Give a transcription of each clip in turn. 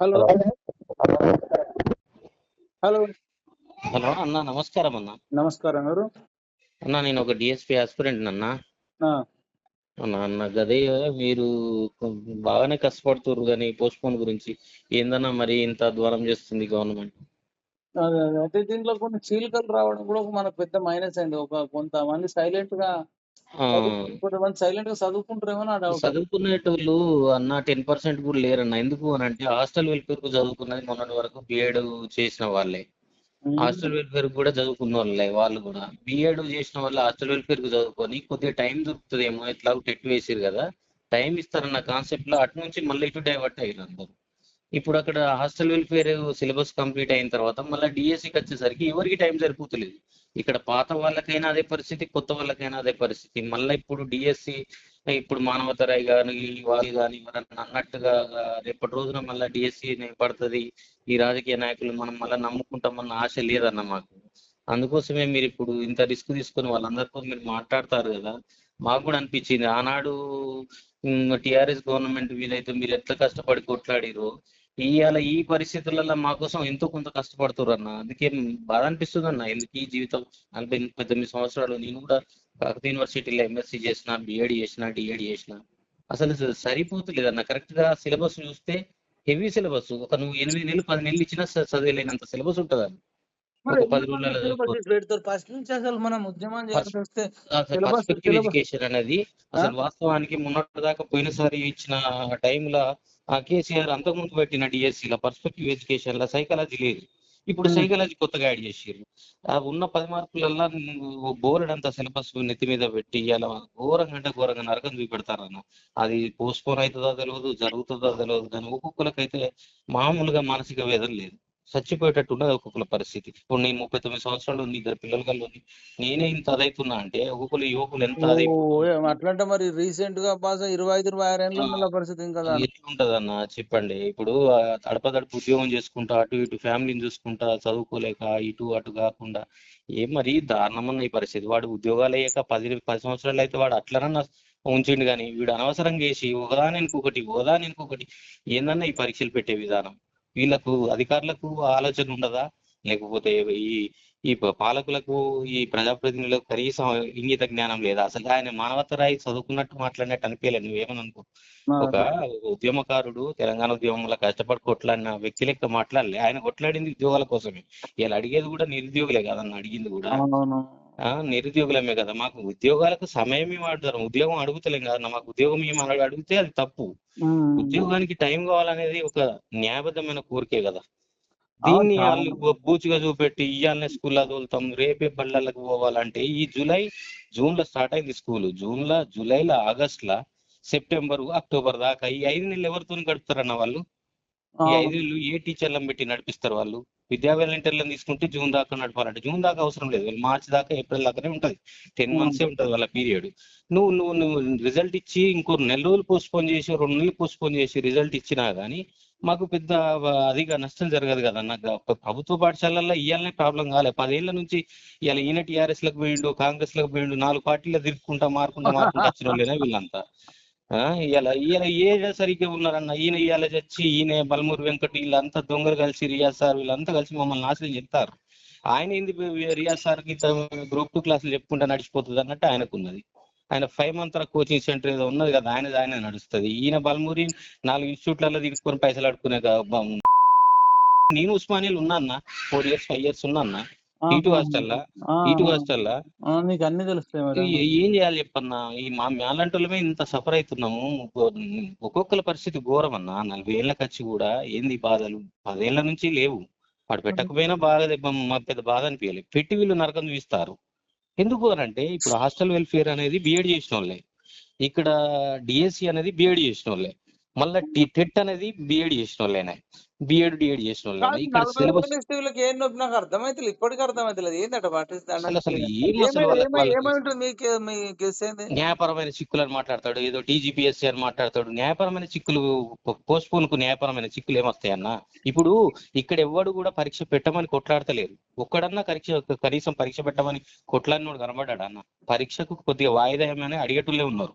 Hello. Hello. Hello. అన్న నమస్కారం అన్న. నమస్కారం ఎవరు? అన్న నేను ఒక డిఎస్పి ఆస్పిరెంట్ అన్న. ఆ, అన్న గదే మీరు బాగానే కష్టపడుతుర్రు కానీ పోస్ట్ పోన్ గురించి. ఏందన్నా మరి ఇంత అధ్వానం చేస్తుంది గవర్నమెంట్ అదే అదే. అయితే దీంట్లో కొన్ని చీలికలు రావడం కూడా ఒక మనకు పెద్ద మైనస్ అయింది ఒక కొంతమంది సైలెంట్గా చదువు- కొంతమంది సైలెంట్గా చదువుకుంటారేమో నా డౌట్. చదువుకునేటోళ్ళు అన్న టెన్ పర్సెంట్ కూడా లేరన్న. ఎందుకు అని అంటే హాస్టల్ వెల్ఫేర్కు చదువుకున్నది మొన్నటి వరకు బిఎడ్ చేసిన వాళ్ళే. హాస్టల్ వెల్ఫేర్ కూడా చదువుకున్న వాళ్ళే వాళ్ళు కూడా. బిఎడ్ చేసిన వాళ్ళు హాస్టల్ వెల్ఫేర్కు చదువుకొని కొద్దిగా టైం దొరుకుతుందేమో ఎట్లా టెట్ వేసిరు కదా. టైం ఇస్తారన్న కాన్సెప్ట్లో అటు నుంచి మళ్ళీ ఇటు డైవర్ట్ అయ్యారు అందరు. ఇప్పుడు అక్కడ హాస్టల్ వెల్ఫేర్ సిలబస్ కంప్లీట్ అయిన తర్వాత మళ్ళీ డిఎస్సికి వచ్చేసరికి ఎవరికి టైం సరిపోతలేదు. ఇక్కడ పాత వాళ్ళకైనా అదే పరిస్థితి కొత్త వాళ్ళకైనా అదే పరిస్థితి. మళ్ళీ ఇప్పుడు డిఎస్సి ఇప్పుడు మానవతరాయి కానీ వాళ్ళు కానీ ఎవరన్నా అన్నట్టుగా రేపటి రోజున మళ్ళీ డిఎస్సి పడుతుంది. ఈ రాజకీయ నాయకులు మనం మళ్ళీ నమ్ముకుంటామన్న ఆశ లేదన్న మాకు. అందుకోసమే మీరు ఇప్పుడు ఇంత రిస్క్ తీసుకుని వాళ్ళందరితో మీరు మాట్లాడతారు కదా. మాకు కూడా అనిపించింది. ఆనాడు టిఆర్ఎస్ గవర్నమెంట్ వీలైతే మీరు ఎట్లా కష్టపడి కొట్లాడిరో ఇవాళ ఈ పరిస్థితులలో మా కోసం ఎంతో కొంత కష్టపడుతున్నారు అన్న అందుకే బాధ అనిపిస్తుంది అన్న ఎందుకు ఈ జీవితం నలభై పద్దెనిమిది సంవత్సరాలు నేను కూడా కాకతీయ యూనివర్సిటీలో ఎంఎస్సీ చేసిన బిఎడ్ చేసిన డిఎడ్ చేసిన. అసలు స- అన్న కరెక్ట్గా సిలబస్ చూస్తే హెవీ సిలబస్. ఒక నువ్వు ఎనిమిది నెలలు పది నెలలు ఇచ్చినా చదివేలేనంత సిలబస్ ఉంటుంది ఫస్ట్ నుంచి అసలు మనం ఉద్యమం అనేది అసలు వాస్తవానికి మొన్నటి దాకా పోయినసారి ఇచ్చిన టైంలో ఆ కేసీఆర్ అంతకుముందు పెట్టిన డిఎస్సి లో పర్స్పెక్టివ్ ఎడ్యుకేషన్లో సైకాలజీ లేదు. ఇప్పుడు. సైకాలజీ కొత్తగా యాడ్ చేసారు ఆ ఉన్న పది మార్కులల్లో బోర్డు సిలబస్ నెత్తి మీద పెట్టి ఇలా ఘోరంగా అంటే ఘోరంగా నరకం చూపెడతారన్న. అది పోస్ట్ పోన్ అవుతుందో తెలియదు జరుగుతుందో తెలియదు కానీ ఒక్కొక్కరికైతే మామూలుగా మానసిక వేదన లేదు. చచ్చిపోయేటట్టు ఉన్నది ఒక్కొక్కల పరిస్థితి. ఇప్పుడు నేను ముప్పై తొమ్మిది సంవత్సరాలు ఉంది ఇద్దరు పిల్లలు కల్లా ఉంది. నేనే ఇంత అదైతున్నా అంటే ఒక్కొక్కరు యువకులు ఎంత అట్లంటే మరి రీసెంట్గా బాగా ఇరవై ఐదు ఇరవై ఆరు ఏళ్ళ పరిస్థితి ఇంకా ఎట్లుంటది అన్న చెప్పండి. ఇప్పుడు ఆ తడపదడుపు ఉద్యోగం చేసుకుంటా అటు ఇటు ఫ్యామిలీని చూసుకుంటా చదువుకోలేక ఇటు అటు కాకుండా ఏం మరి దారుణమన్న ఈ పరిస్థితి. వాడు ఉద్యోగాలు అయ్యాక పది పది సంవత్సరాలు అయితే వాడు అట్లనన్నా ఉంచిండు కానీ వీడు అనవసరంగా వేసి ఒకదాని ఇంకొకటి ఒకదాని ఇంకొకటి ఏందన్నా ఈ పరీక్షలు పెట్టే విధానం? వీళ్ళకు అధికారులకు ఆలోచన ఉండదా? లేకపోతే ఈ ఈ పాలకులకు ఈ ప్రజాప్రతినిధులకు కనీసం ఇంగిత జ్ఞానం లేదా? అసలు ఆయన మానవతరాయి చదువుకున్నట్టు మాట్లాడినట్టు అనిపించలేదు నువ్వేమని అనుకో ఒక ఉద్యమకారుడు తెలంగాణ ఉద్యమంలో కష్టపడి కొట్లాడిన వ్యక్తి లెక్క మాట్లాడలే. ఆయన కొట్లాడింది ఉద్యోగాల కోసమే. ఇలా అడిగేది కూడా నిరుద్యోగులే కదన్న అడిగింది కూడా. నిరుద్యోగులమే కదా. మాకు ఉద్యోగాలకు సమయం వాడతారు. ఉద్యోగం అడుగుతలేం కదా. మాకు ఉద్యోగం ఏమి అడగ- అడిగితే అది తప్పు. ఉద్యోగానికి టైం కావాలనేది ఒక న్యాయబద్ధమైన కోరికే కదా. దీన్ని. వాళ్ళు బూచిగా చూపెట్టి ఇయ్యాలనే స్కూల్లో తోలుతాం రేపే బళ్ళలకు పోవాలంటే ఈ జూలై జూన్లో స్టార్ట్ అయింది స్కూల్. జూన్లో జూలైలో ఆగస్ట్ లా సెప్టెంబర్ అక్టోబర్ దాకా ఈ ఐదు నెలలు ఎవరితో గడుపుతారన్న వాళ్ళు? ఈ. ఐదు ఏ టీచర్లను పెట్టి నడిపిస్తారు వాళ్ళు? విద్యా వాలంటీర్లను తీసుకుంటే జూన్ దాకా నడపాలంటే జూన్ దాకా అవసరం లేదు. వాళ్ళు మార్చ్ దాకా ఏప్రిల్ దాకానే ఉంటది. టెన్. మంత్సే ఉంటది వాళ్ళ పీరియడ్. నువ్వు నువ్వు నువ్వు రిజల్ట్ ఇచ్చి ఇంకో నెల రోజులు పోస్ట్ పోన్ చేసి రెండు నెలలు పోస్ట్ పోన్ చేసి రిజల్ట్ ఇచ్చినా గానీ మాకు పెద్ద అదిగా నష్టం జరగదు కదా నాకు ప్రభుత్వ పాఠశాలల్లో ఇయ్యాలనే ప్రాబ్లం కాలే. పదేళ్ళ నుంచి ఇవాళ ఈయన టీఆర్ఎస్లకు పోయిండు కాంగ్రెస్లకు పోయిండు నాలుగు పార్టీలు తిరుక్కుంటా మారుకుంటా మారుకుంటా వచ్చిన వాళ్ళేనా వీళ్ళంతా? ఆ ఈయన ఏ సరిగ్గా ఉన్నారన్న ఈయన ఇవాళ చచ్చి ఈయన బల్మూరు వెంకట వీళ్ళంతా దొంగలు కలిసి రియాజ్ సార్ వీళ్ళంతా కలిసి మమ్మల్ని నాశనం చెప్తారు ఆయన ఏంది రియాజ్ సార్కి గ్రూప్ టూ క్లాసులు చెప్పుకుంటా నడిచిపోతుంది అన్నట్టు ఆయనకున్నది. ఆయన ఫైవ్ మంత్ కోచింగ్ సెంటర్ ఏదో ఉన్నది కదా ఆయన ఆయన నడుస్తుంది. ఈయన బల్మూరి నాలుగు ఇన్స్టిట్యూట్లలో తీసుకొని పైసలు అడుకునే నేను ఉస్మానియాలో ఉన్నా ఫోర్ ఇయర్స్ ఫైవ్ ఇయర్స్ ఉన్నా టీటు హాస్టల్లా టీటు హాస్టల్లా నీకు అన్ని తెలుస్తాయి ఏ- చేయాలి చెప్పన్నా? ఈ మా మేలంటోళ్ళమే ఇంత సఫర్ అవుతున్నాము. ఒక్కొక్కల పరిస్థితి ఘోరం అన్న నలభై ఏళ్ళకి వచ్చి కూడా ఏంది బాధలు? పదేళ్ళ నుంచి లేవు. వాడు పెట్టకపోయినా బాగా దెబ్బ- మా పెద్ద బాధ అనిపించాలి పెట్టి వీళ్ళు నరకం చూపిస్తారు ఎందుకు అని అంటే ఇప్పుడు హాస్టల్ వెల్ఫేర్ అనేది బిఎడ్ చేసిన వాళ్ళే ఇక్కడ డిఎస్సి అనేది బిఎడ్ చేసిన వాళ్ళే మళ్ళీ టెట్ అనేది బిఎడ్ చేసిన వాళ్ళేనే బిఎడ్ డిఎడ్ చేసిన వాళ్ళే ఇక్కడ సిలబస్ ఏం నొప్పి? నాకు అర్థమైతే ఇప్పటికీ అర్థమైతలేదు. ఏందట పాటిస్తాను న్యాయపరమైన చిక్కులు అని మాట్లాడతాడు. ఏదో టీజీపీఎస్సీ అని మాట్లాడతాడు. న్యాయపరమైన చిక్కులు పోస్ట్ పోన్కు న్యాయపరమైన చిక్కులు ఏమొస్తాయన్న ఇప్పుడు ఇక్కడ ఎవ్వడు కూడా పరీక్ష పెట్టమని కొట్లాడతలేరు. ఒక్కడన్నా పరీక్ష కనీసం పరీక్ష పెట్టమని కొట్లాడినోడు కనబడ్డాడు అన్న? పరీక్షకు కొద్దిగా వాయిదా ఏమని అడిగేటోళ్ళే ఉన్నారు.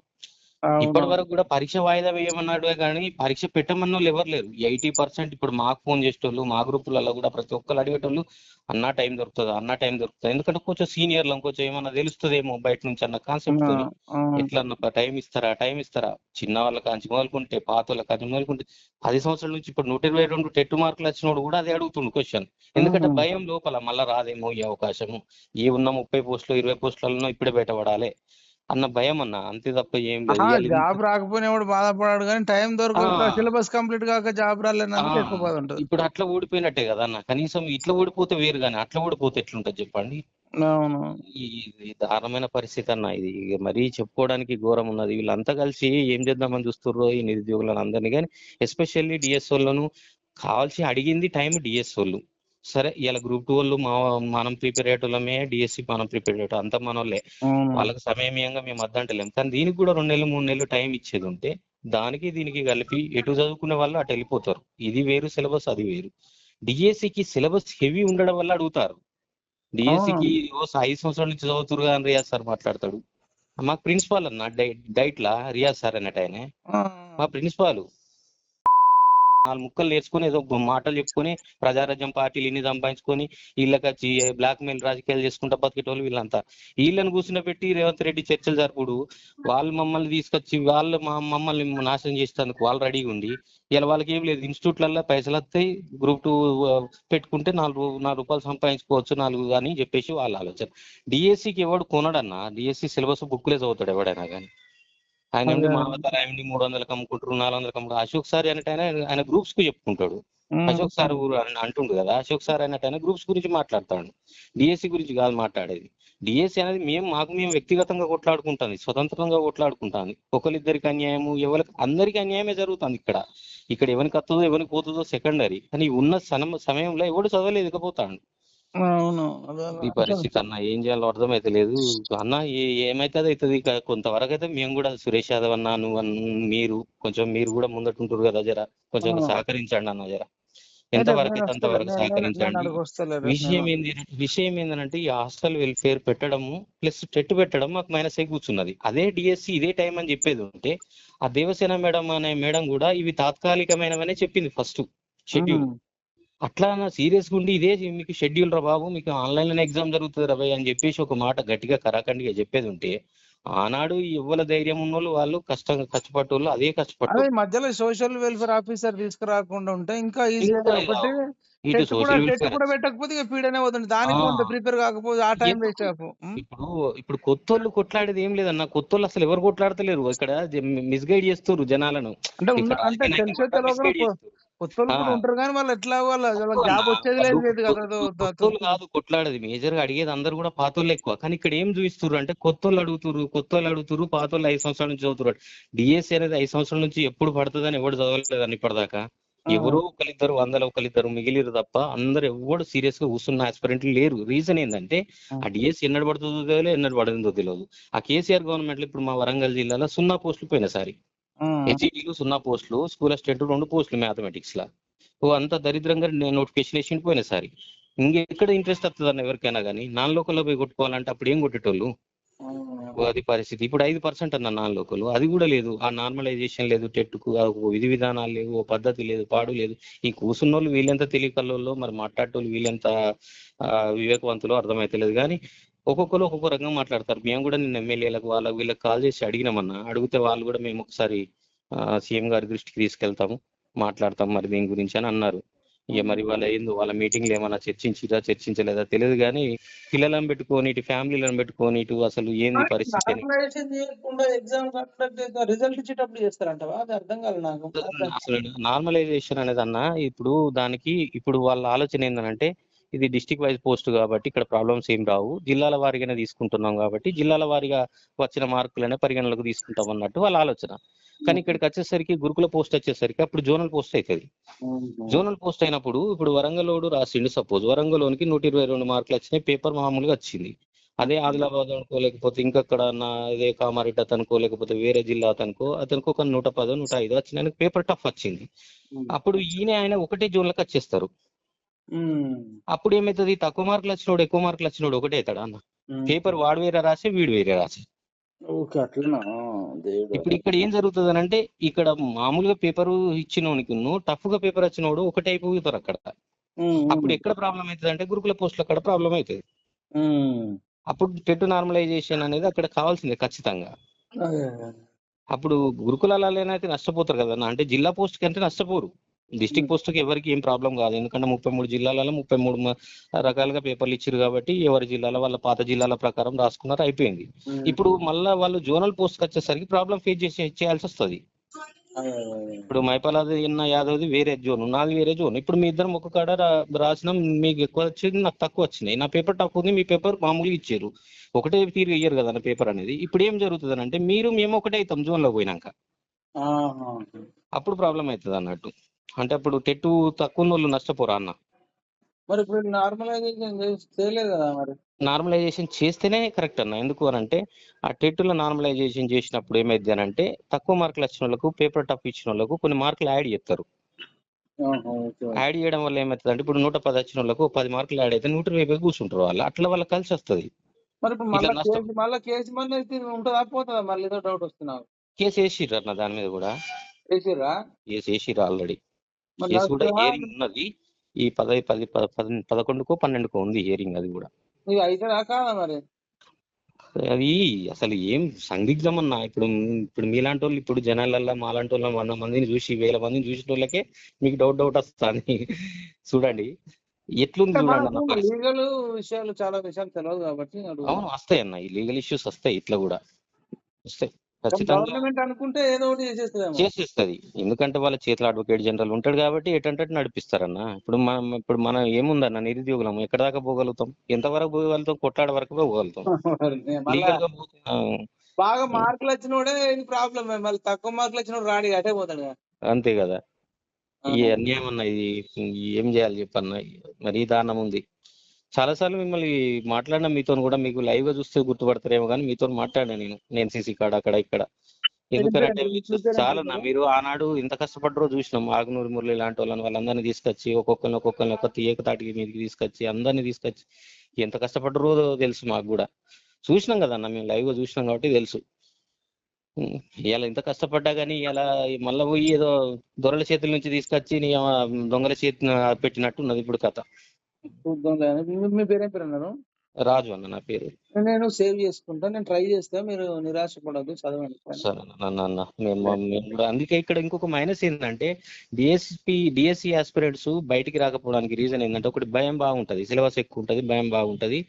ఇప్పటి వరకు కూడా పరీక్ష వాయిదా వేయమన్నాడు కానీ పరీక్ష పెట్టమన్న వాళ్ళు ఎవరు లేరు. ఎయిటీ పర్సెంట్ ఇప్పుడు మాకు ఫోన్ చేసేటోళ్ళు మా గ్రూపులలో కూడా ప్రతి ఒక్కరు అడిగేటోళ్ళు అన్నా టైం దొరుకుతుంది? అన్నా టైం దొరుకుతుంది? ఎందుకంటే కొంచెం సీనియర్లు కొంచెం ఏమన్నా తెలుస్తుందేమో బయట నుంచి అన్న కాన్సెప్ట్ ఎట్లా అన్న టైం ఇస్తారా? టైం ఇస్తారా? చిన్న వాళ్ళ కాంచి మొదలుకుంటే పాత వాళ్ళ కాంచి మొదలుకుంటే పది సంవత్సరాల నుంచి ఇప్పుడు నూట ఇరవై రెండు టెట్ మార్కులు వచ్చినోడు కూడా అదే అడుగుతుండు క్వశ్చన్ ఎందుకంటే. భయం లోపల మళ్ళా రాదేమో ఈ అవకాశము. ఏ ఉన్న ముప్పై పోస్టులు ఇరవై పోస్టులలో ఇప్పుడే బయటపడాలి. అన్న భయం అన్న. అంతే తప్ప ఏం లేదు. జాబ్ రాకపోయినా కూడా బాధపడాడు కానీ టైం దొరకక ఆ. సిలబస్ కంప్లీట్ కాక జాబ్ రాలేనందుకు ఆ, ఎక్కువ బాధ ఉంటుంది. ఇప్పుడు అట్లా ఓడిపోయినట్టే కదా అన్న. కనీసం ఇట్లా ఓడిపోతే వేరు కానీ అట్లా ఓడిపోతే ఎట్లుంటది చెప్పండి? అవును. ఈ ఈ దారుణమైన పరిస్థితి అన్న ఇది. మరీ చెప్పుకోవడానికి ఘోరం ఉన్నది. వీళ్ళంతా కలిసి ఏం చేద్దామని చూస్తుర్రో ఈ నిరుద్యోగులను అందరినీ కానీ ఎస్పెషల్లీ డిఎస్ వాళ్ళను కావాల్సి అడిగింది టైం డిఎస్ వాళ్ళు సరే ఇలా గ్రూప్ టూ వాళ్ళు మా మనం ప్రిపేర్ అయ్యేటోళ్ళమే డిఎస్సి మనం ప్రిపేర్ అయ్యేటోళ్ళం అంతా మనోళ్ళే. అవును. వాళ్ళకి సమయమీయంగా మేము అద్దంటలేం. కానీ దీనికి కూడా రెండు నెలలు మూడు నెలలు టైం ఇచ్చేది ఉంటే దానికి దీనికి కలిపి ఎటు చదువుకునే వాళ్ళు అటు వెళ్ళిపోతారు. ఇది వేరు సిలబస్ అది వేరు. డిఎస్సికి సిలబస్ హెవీ ఉండడం వల్ల అడుగుతారు. డిఎస్సికి ఐదు సంవత్సరాల నుంచి చదువుతురు అని రియాజ్ సార్ మాట్లాడతాడు. మాకు ప్రిన్సిపాల్ అన్న డైట్ లా రియాజ్ సార్ అన్నట్టు ఆయన. మా ప్రిన్సిపాల్. నాలుగు ముక్కలు నేర్చుకుని ఏదో మాటలు చెప్పుకొని ప్రజారాజ్యం పార్టీలు ఇన్ని సంపాదించుకొని వీళ్ళకి వచ్చి బ్లాక్ మెయిల్ రాజకీయాలు చేసుకుంటా బతికేటోళ్ళు వీళ్ళంతా. వీళ్ళని కూర్చుండబెట్టి రేవంత్ రెడ్డి చర్చలు జరుపుడు వాళ్ళు మమ్మల్ని తీసుకొచ్చి వాళ్ళు మా మమ్మల్ని నాశనం చేసేందుకు వాళ్ళు రెడీగా ఉండి ఇలా వాళ్ళకి ఏం లేదు. ఇన్స్టిట్యూట్లలో పైసలు వస్తాయి గ్రూప్ టూ పెట్టుకుంటే నాలుగు నాలుగు రూపాయలు సంపాదించుకోవచ్చు నాలుగు అని చెప్పేసి వాళ్ళ ఆలోచన. డిఎస్సికి ఎవడు కొనడన్నా డిఎస్సి సిలబస్ బుక్లే చదువుతాడు ఎవడైనా కానీ. ఆయన అదే. మా అవతార ఆయన్ని మూడు వందలకు అమ్ముకుంటారు నాలుగు వందలకు అమ్ముకుంటారు. అశోక్ సార్ అన్నట్టు ఆయన గ్రూప్స్కు చెప్పుకుంటాడు. అశోక్ సార్ అంటుండు కదా అశోక్ సార్ అన్నట్టు ఆయన గ్రూప్స్ గురించి మాట్లాడతాడు. డిఎస్సి గురించి కాదు మాట్లాడేది. డిఎస్సి అనేది మేము మాకు మేము వ్యక్తిగతంగా కొట్లాడుకుంటాను స్వతంత్రంగా కొట్లాడుకుంటాను ఒకరిద్దరికి అన్యాయము ఎవరికి అందరికి అన్యాయమే జరుగుతుంది ఇక్కడ. ఇక్కడ ఎవరికి వస్తుందో ఎవరికి పోతుందో సెకండరీ కానీ ఉన్న సమ- సమయంలో ఎవడు చదవలేదు ఇకపోతాడు అవును. ఈ పరిస్థితి అన్న ఏం చేయాలో అర్థమైతే లేదు. అన్న ఏ- ఏమైతే అది అవుతుంది కొంతవరకు అయితే మేము కూడా సురేష్ యాదవ్ అన్న నువ్వు అన్న- మీరు కొంచెం మీరు కూడా ముందటుంటారు కదా జర. కొంచెం. సహకరించండి అన్న జర. ఎంతవరకు అయితే అంతవరకు సహకరించండి. విషయం ఏంది విషయం ఏంటంటే ఈ హాస్టల్ వెల్ఫేర్ పెట్టడము ప్లస్ టెట్ పెట్టడం మాకు మైనస్ అయి కూర్చున్నది. అదే డిఎస్సి ఇదే టైం అని చెప్పేది ఉంటే ఆ దేవసేన మేడం అనే మేడం కూడా ఇవి తాత్కాలికమైనవనే చెప్పింది ఫస్ట్ షెడ్యూల్. అట్లా నా సీరియస్గా ఉండి ఇదే మీకు షెడ్యూల్ రా బాబు మీకు ఆన్లైన్లోనే ఎగ్జామ్ జరుగుతుంది రా అని చెప్పేసి ఒక మాట గట్టిగా కరాఖండిగా చెప్పేది ఉంటే ఆనాడు ఎవ్వల ధైర్యం ఉన్నోళ్ళు వాళ్ళు కష్టంగా కష్టపడ్డ వాళ్ళు అదే కష్టపడ్డ అదే మధ్యలో సోషల్ వెల్ఫేర్ ఆఫీసర్ తీసుకురాకుండా ఉంటే ఇంకా ఇటు సోషల్ కూడా పెట్టకపోతే ఇక పీడనే పోతుంది దానికి ఆ. కొంత ప్రిపేర్ కాకపోతే ఆ టైం? వేస్ట్. ఇప్పుడు ఇప్పుడు కొత్తోళ్ళు కొట్లాడేది ఏం లేదన్న కొత్తోళ్ళు అసలు ఎవరు కొట్లాడతలేరు ఇక్కడ మిస్గైడ్ చేస్తున్నారు జనాలను అంటే ఉన్న ఇక్కడ అంటే రాజకీయ తెలిసే నాయకులు తెలియక misguide చేస్తున్నారు. కొత్త వాళ్ళు కూడా ఆ. ఉంటారు కానీ వాళ్ళు ఎట్లా వాళ్ళ జాబ్ వచ్చేది లేదు కదా కొత్తోళ్ళు కాదు కొట్లాడేది. మేజర్గా అడిగేది అందరు కూడా పాతోళ్ళు ఎక్కువ. కానీ ఇక్కడ ఏం చూపిస్తున్నారు అంటే కొత్తోళ్ళు అడుగుతురు కొత్తోళ్ళు అడుగుతురు పాతోళ్ళు ఐదు సంవత్సరాల నుంచి చదువుతున్నారు డిఎస్సి అనేది ఐదు సంవత్సరాల నుంచి ఎప్పుడు పడుతుందని ఎవడు చదవలేదని ఇప్పటిదాకా. ఎవరో ఒకరిద్దరు వందల ఒకరిద్దరు మిగిలిరు తప్ప అందరు ఎవడు సీరియస్గా కూర్చున్న ఆస్పిరెంట్లు లేరు. రీజన్ ఏంటంటే ఆ. డిఎస్సి ఎన్నడు పడుతుందో తెలియదు ఎన్నడు పడుతుందో తెలియదు. ఆ కేసీఆర్ గవర్నమెంట్ ఇప్పుడు మా వరంగల్ జిల్లాలో సున్నా పోస్టులు పోయినసారి. హెచ్ఈటీలు సున్నా పోస్టులు స్కూల్ అసిస్టెంట్ రెండు పోస్టులు మ్యాథమెటిక్స్ లా ఓ అంత దరిద్రంగా నోటిఫికేషన్ వేసి పోయినసారి ఇంకెక్కడ ఇంట్రెస్ట్ వస్తుంది అన్న ఎవరికైనా కానీ నాన్ లోకల్లో పోయి కొట్టుకోవాలంటే అప్పుడు ఏం కొట్టేటోళ్ళు? ఓ అది పరిస్థితి. ఇప్పుడు ఐదు పర్సెంట్ అన్న నాన్ లోకల్ అది కూడా లేదు. ఆ నార్మలైజేషన్ లేదు టెట్కు విధి విధానాలు లేవు ఓ పద్ధతి లేదు పాడు లేదు. ఈ కూసున్న వాళ్ళు వీళ్ళెంత తెలియకల్లో మరి మాట్లాడేటోళ్ళు వీళ్ళెంత ఆ, వివేకవంతులు అర్థమైతలేదు. కానీ ఒక్కొక్కరు ఒక్కొక్క రకంగా మాట్లాడతారు. మేము కూడా నిన్న ఎమ్మెల్యేలకు వాళ్ళకి వీళ్ళకి కాల్ చేసి అడిగినామన్నా అడిగితే వాళ్ళు కూడా మేము ఒకసారి సీఎం గారి దృష్టికి తీసుకెళ్తాము మాట్లాడతాం మరి దీని గురించి అని అన్నారు. ఇక మరి వాళ్ళ ఏందో వాళ్ళ మీటింగ్లు ఏమైనా చర్చించిరా చర్చించలేదా? తెలియదు కానీ పిల్లలను పెట్టుకొని ఇటు ఫ్యామిలీలను పెట్టుకొని ఇటు అసలు ఏంది పరిస్థితి అసలు నార్మలైజేషన్ అనేది అన్న ఇప్పుడు దానికి ఇప్పుడు వాళ్ళ ఆలోచన ఏంటంటే ఇది డిస్టిక్ వైజ్ పోస్ట్ కాబట్టి ఇక్కడ ప్రాబ్లమ్స్ ఏం రావు. జిల్లాల వారీగానే తీసుకుంటున్నాం కాబట్టి జిల్లాల వారీగా వచ్చిన మార్కులనే పరిగణలోకి తీసుకుంటాం అన్నట్టు వాళ్ళ ఆలోచన. కానీ ఇక్కడికి వచ్చేసరికి గురుకుల పోస్ట్ వచ్చేసరికి అప్పుడు జోనల్ పోస్ట్ అవుతుంది జోనల్ పోస్ట్ అయినప్పుడు ఇప్పుడు వరంగలోడు రాసిండు సపోజ్ వరంగల్లోనికి నూట ఇరవై రెండు మార్కులు వచ్చినాయి పేపర్ మామూలుగా వచ్చింది. అదే ఆదిలాబాద్ అనుకో లేకపోతే ఇంకక్కడ నా ఇదే కామారెడ్డి అతనుకో లేకపోతే వేరే జిల్లా అతనుకో అతనికి ఒక నూట పదో నూట ఐదో వచ్చిన పేపర్ టఫ్ వచ్చింది. అప్పుడు ఈయన ఆయన ఒకటే జోన్లకు వచ్చేస్తారు. అప్పుడు ఏమైతుంది తక్కువ మార్కులు వచ్చినోడు ఎక్కువ మార్కులు వచ్చినోడు ఒకటే అవుతాడా అన్న. పేపర్ వాడు వేరే రాసి వీడు వేరే రాసి. ఓకే అట్లనా? దేవుడు. ఇప్పుడు ఇక్కడ ఏం జరుగుతుంది అంటే ఇక్కడ మామూలుగా పేపర్ ఇచ్చినోనికి టఫ్గా పేపర్ వచ్చినోడు ఒకటే అయిపోతారు అక్కడ. అప్పుడు ఎక్కడ ప్రాబ్లం అవుతుంది అంటే గురుకుల పోస్టులు అక్కడ ప్రాబ్లం అవుతుంది. అప్పుడు టెట్ నార్మలైజేషన్ అనేది అక్కడ కావాల్సిందే ఖచ్చితంగా. అప్పుడు గురుకులాలైతే నష్టపోతారు కదా అంటే జిల్లా పోస్ట్ కంటే నష్టపోరు. డిస్టిక్ పోస్ట్కి ఎవరికి ఏం ప్రాబ్లం కాదు. ఎందుకంటే ముప్పై మూడు జిల్లాలలో ముప్పై మూడు రకాలుగా పేపర్లు ఇచ్చారు కాబట్టి ఎవరి జిల్లాలో వాళ్ళ పాత జిల్లాల ప్రకారం రాసుకున్నారు అయిపోయింది. ఇప్పుడు మళ్ళా వాళ్ళు జోనల్ పోస్ట్ వచ్చేసరికి ప్రాబ్లం ఫేస్ చేసి చేయాల్సి వస్తుంది. ఇప్పుడు మైపాలది ఇన్న యాదవ్ది వేరే జోన్ నాది వేరే జోన్. ఇప్పుడు మీ ఇద్దరం ఒక కాడ రాసిన మీకు ఎక్కువ వచ్చింది నాకు తక్కువ వచ్చినాయి. నా పేపర్ తక్కువ ఉంది మీ పేపర్ మామూలుగా ఇచ్చారు. ఒకటే తీరు ఇయ్యరు కదా నా పేపర్ అనేది. ఇప్పుడు ఏం జరుగుతుంది అంటే మీరు మేము ఒకటే అవుతాం జోన్లో పోయినాక అప్పుడు ప్రాబ్లం అవుతుంది అన్నట్టు అంటే అప్పుడు టెట్టు తక్కువ వాళ్ళు నష్టపోరా అన్న? మరి ఇప్పుడు నార్మలైజేషన్ చేయలేదు కదా మరి. నార్మలైజేషన్ చేస్తేనే కరెక్ట్ అన్న. ఎందుకు అని అంటే ఆ టెట్లో నార్మలైజేషన్ చేసినప్పుడు ఏమైంది అని అంటే తక్కువ మార్కులు వచ్చిన వాళ్ళకు పేపర్ టఫ్ ఇచ్చిన వాళ్ళకు కొన్ని మార్కులు యాడ్ చేస్తారు. యాడ్ చేయడం వల్ల ఏమవుతుంది అంటే ఇప్పుడు నూట పది వచ్చిన వాళ్ళకు పది మార్కులు యాడ్ అయితే నూట ఇరవై కూర్చుంటారు వాళ్ళు. అట్లా వాళ్ళకి కలిసి వస్తుంది. మళ్ళీ. కేసు మళ్ళీ ఉంటుందా పోతుందా? డౌట్ వస్తున్నా కేసు వేసిర్రు అన్న దాని మీద కూడా. చేసిర్రా కేసు వేసిర్రు ఆల్రెడీ. కేసు కూడా హియరింగ్ ఉన్నది. ఈ పది పది పదకొండుకో పన్నెండుకో ఉంది హియరింగ్ అది కూడా. ఇది అయితేనా కాదా మరి? అది అసలు ఏం సందిగ్ధం అన్న ఇప్పుడు ఇప్పుడు మీలాంటి వాళ్ళు ఇప్పుడు జనాలల్లో మాలాంటి వాళ్ళ వంద మందిని చూసి వేల మందిని చూసిన వాళ్ళకే మీకు డౌట్ డౌట్ వస్తుంది. చూడండి. ఎట్లుంది చూడండి. లీగల్ విషయాలు చాలా విషయాలు తెలియదు కాబట్టి. అవును వస్తాయి అన్న ఈ లీగల్ ఇష్యూస్ వస్తాయి ఇట్లా కూడా. వస్తాయి. గవర్నమెంట్ అనుకుంటే ఏదో ఒకటి చేసేస్తుందేమో చేసేస్తుంది. ఎందుకంటే వాళ్ళ చేతిలో అడ్వకేట్ జనరల్ ఉంటాడు కాబట్టి ఎటంటే నడిపిస్తారన్న. ఇప్పుడు మనం ఇప్పుడు మనం ఏముందన్న నిరుద్యోగులం ఎక్కడ దాకా పోగలుగుతాం? ఎంతవరకు పోగలుగుతాం కొట్లాడ వరకు పోగలుగుతాం? బాగా మార్కులు వచ్చినోడే ఇది ప్రాబ్లం మళ్ళీ తక్కువ మార్కులు వచ్చినోడు రాడి అటే పోతాడు. అంతే కదా. ఈ అన్యాయం అన్న ఇది ఏం చేయాలి చెప్పన్న? మరీ దారుణం ఉంది. చాలా సార్లు మిమ్మల్ని మాట్లాడిన మీతో కూడా మీకు లైవ్గా చూస్తే గుర్తుపడతారేమో కానీ మీతో మాట్లాడాను నేను నేను సీసీ కాడ అక్కడ ఇక్కడ ఎందుకంటే పేరు- మీకు మీ పేరు చాలా ఏంటి నా బ్రదర్? మీరు ఆనాడు ఇంత కష్టపడ్డరో చూసినాం ఆగ్నూరు మురళి లాంటి వాళ్ళని వాళ్ళందరినీ తీసుకొచ్చి ఒక్కొక్కరిని ఒక్కొక్కరిని ఒక ఏకతాటికి మీదకి తీసుకొచ్చి అందరినీ తీసుకొచ్చి ఎంత కష్టపడ్డరో తెలుసు మాకు కూడా చూసినాం కదన్న మేము లైవ్గా చూసినాం కాబట్టి తెలుసు. ఇవాళ ఎంత కష్టపడ్డా కానీ ఇలా మళ్ళీ పోయి ఏదో దొరల చేతుల నుంచి తీసుకొచ్చి దొంగల చేతి పెట్టినట్టు ఉన్నది ఇప్పుడు కథ చూద్దాం లే. మీ- పేరేం పేరు అన్నారు రాజు అన్న నా పేరు. నేను సేవ్ చేసుకుంటా నేను ట్రై చేస్తా మీరు నిరాశపడద్దు చదవండి. సరే అన్న అన్న మేము అందుకే ఇక్కడ ఇంకొక మైనస్ ఏంటంటే డిఎస్పి డిఎస్సి ఆస్పిరెంట్స్ బయటికి రాకపోవడానికి రీజన్ ఏంటంటే ఒకటి భయం బాగుంటది సిలబస్ ఎక్కువ ఉంటది భయం బాగుంటది.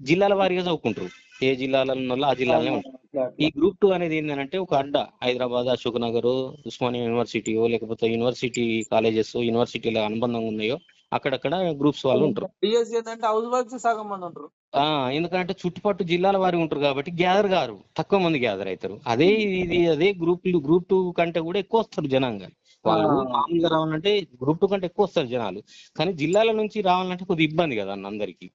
జిల్లాల వారీగా చదువుకుంటారు. ఏ జిల్లాలో ఉన్న ఆ జిల్లాలోనే ఉంటారు. ఈ గ్రూప్ టూ అనేది ఏంటంటే ఒక అడ్డ హైదరాబాద్ అశోక్ నగర్ ఉస్మానియా యూనివర్సిటీయో లేకపోతే యూనివర్సిటీ కాలేజెస్ యూనివర్సిటీల అనుబంధంగా ఉన్నాయో అక్కడక్కడ గ్రూప్స్ వాళ్ళు ఉంటారు. ఎందుకంటే చుట్టుపట్టు జిల్లాల వారి ఉంటారు కాబట్టి గ్యాదర్ గారు తక్కువ మంది గ్యాదర్ అవుతారు. అదే ఇది అదే గ్రూప్ గ్రూప్ టూ కంటే కూడా ఎక్కువ వస్తారు జనంగా. వాళ్ళు. మామూలుగా రావాలంటే గ్రూప్ టూ కంటే ఎక్కువ వస్తారు జనాలు. కానీ జిల్లాల నుంచి రావాలంటే కొద్దిగా ఇబ్బంది కదా అన్న అందరికి.